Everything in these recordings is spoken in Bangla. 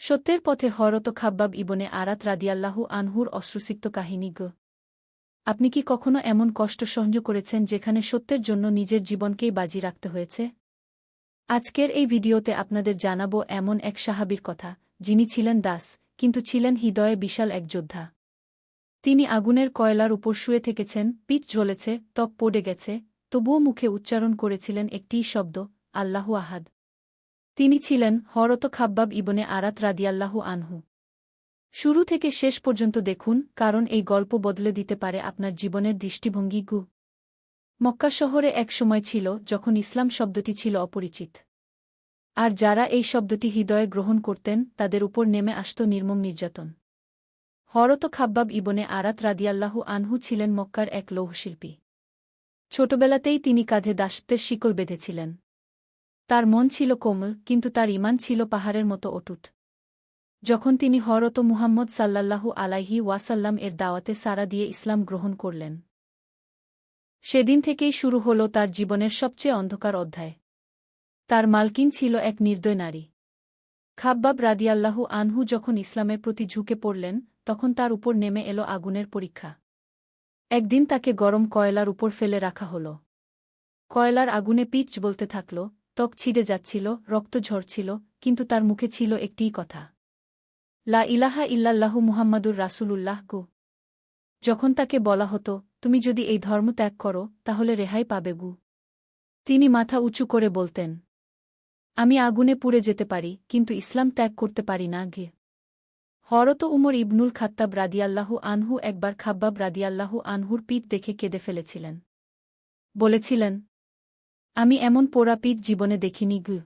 সত্যের পথে হরত খাব্বাব ইবনে আরাত রাদিয়াল্লাহু আনহুর অশ্রুসিক্ত কাহিনী গ। আপনি কি কখনো এমন কষ্ট সহ্য করেছেন যেখানে সত্যের জন্য নিজের জীবনকেই বাজি রাখতে হয়েছে? আজকের এই ভিডিওতে আপনাদের জানাব এমন এক সাহাবীর কথা, যিনি ছিলেন দাস, কিন্তু ছিলেন হৃদয়ে বিশাল এক যোদ্ধা। তিনি আগুনের কয়লার উপর শুয়ে থেকেছেন, পিঠ জ্বলেছে ত্বক পড়ে গেছে, তবুও মুখে উচ্চারণ করেছিলেন একটিই শব্দ, আল্লাহু আহাদ। তিনি ছিলেন হরত খাব্বাব ইবনে আরাত রাদিয়াল্লাহু আনহু। শুরু থেকে শেষ পর্যন্ত দেখুন, কারণ এই গল্প বদলে দিতে পারে আপনার জীবনের দৃষ্টিভঙ্গি গু। মক্কা শহরে এক সময় ছিল যখন ইসলাম শব্দটি ছিল অপরিচিত। আর যারা এই শব্দটি হৃদয়ে গ্রহণ করতেন, তাদের উপর নেমে আসত নির্মম নির্যাতন। হরত খাব্বাব ইবনে আরাত রাদিয়াল্লাহু আনহু ছিলেন মক্কার এক লৌহশিল্পী। ছোটবেলাতেই তিনি কাঁধে দাসত্বের শিকল বেঁধেছিলেন। তার মন ছিল কোমল, কিন্তু তার ইমান ছিল পাহাড়ের মতো অটুট। যখন তিনি হরত মুহাম্মদ সাল্লাল্লাহু আলাইহি ওয়াসাল্লাম এর দাওয়াতে সারা দিয়ে ইসলাম গ্রহণ করলেন। সেদিন থেকেই শুরু হল তার জীবনের সবচেয়ে অন্ধকার অধ্যায়। তার মালকিন ছিল এক নির্দয় নারী। খাব্বাব রাদিয়াল্লাহু আনহু যখন ইসলামের প্রতি ঝুঁকে পড়লেন তখন তার উপর নেমে এলো আগুনের পরীক্ষা। একদিন তাকে গরম কয়লার উপর ফেলে রাখা হল। কয়লার আগুনে পিচ বলতে থাকল, ত্বক ছিঁড়ে যাচ্ছিল, রক্ত ঝরছিল, কিন্তু তার মুখে ছিল একটিই কথা। লা ইলাহা ইল্লাল্লাহু মুহাম্মাদুর রাসূলুল্লাহ গু যখন তাকে বলা হতো, তুমি যদি এই ধর্ম ত্যাগ করো, তাহলে রেহাই পাবে গু। তিনি মাথা উঁচু করে বলতেন, আমি আগুনে পুড়ে যেতে পারি, কিন্তু ইসলাম ত্যাগ করতে পারি না গে। হরত উমর ইবনুল খাত্তাব রাদিয়াল্লাহু আনহু একবার খাব্বাব রাদিয়াল্লাহু আনহুর পিঠ দেখে কেঁদে ফেলেছিলেন। বলেছিলেন, আমি এমন পোড়া পিঠ জীবনে দেখিনি গু।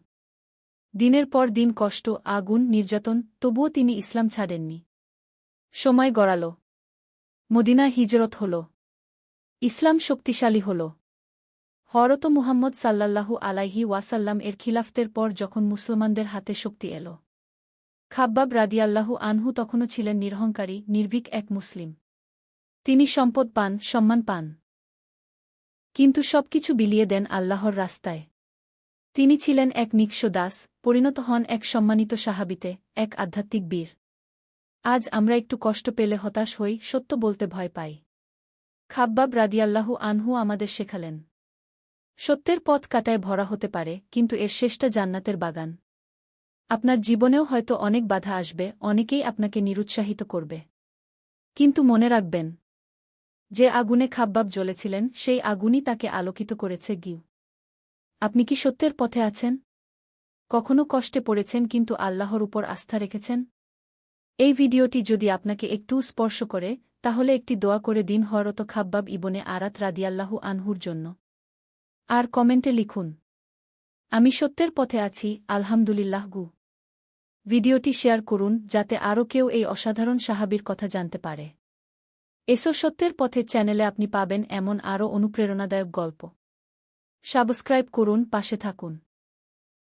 দিনের পর দিন কষ্ট, আগুন, নির্যাতন, তবুও তিনি ইসলাম ছাড়েননি। সময় গড়াল। মদিনা হিজরত হল। ইসলাম শক্তিশালী হল। হরত মুহাম্মদ সাল্লাল্লাহু আলাইহি ওয়াসাল্লাম এর খিলাফতের পর যখন মুসলমানদের হাতে শক্তি এল। খাব্বাব রাদিয়াল্লাহু আনহু তখনও ছিলেন নিরহংকারী, নির্ভীক এক মুসলিম। তিনি সম্পদ পান, সম্মান পান। কিন্তু সবকিছু বিলিয়ে দেন আল্লাহর রাস্তায়। তিনি ছিলেন এক নিঃস্ব দাস, পরিণত হন এক সম্মানিত সাহাবিতে, এক আধ্যাত্মিক বীর। আজ আমরা একটু কষ্ট পেলে হতাশ হই, সত্য বলতে ভয় পাই। খাব্বাব রাদিয়াল্লাহু আনহু আমাদের শেখালেন। সত্যের পথ কাটায় ভরা হতে পারে, কিন্তু এর শেষটা জান্নাতের বাগান। আপনার জীবনেও হয়তো অনেক বাধা আসবে, অনেকেই আপনাকে নিরুৎসাহিত করবে। কিন্তু মনে রাখবেন, যে আগুনে খাব্বাব জ্বলেছিলেন, সেই আগুনই তাকে আলোকিত করেছে গিউ। আপনি কি সত্যের পথে আছেন? কখনো কষ্টে পড়েছেন কিন্তু আল্লাহর উপর আস্থা রেখেছেন? এই ভিডিওটি যদি আপনাকে একটু স্পর্শ করে, তাহলে একটি দোয়া করে দিন হরত খাব্বাব ইবনে আরাত রাদিয়াল্লাহু আনহুর জন্য। আর কমেন্টে লিখুন আমি সত্যের পথে আছি, আলহামদুলিল্লাহ গু। ভিডিওটি শেয়ার করুন, যাতে আরও কেউ এই অসাধারণ সাহাবির কথা জানতে পারে। এসো সত্যের পথে চ্যানেলে আপনি পাবেন এমন আরও অনুপ্রেরণাদায়ক গল্প। সাবস্ক্রাইব করুন, পাশে থাকুন।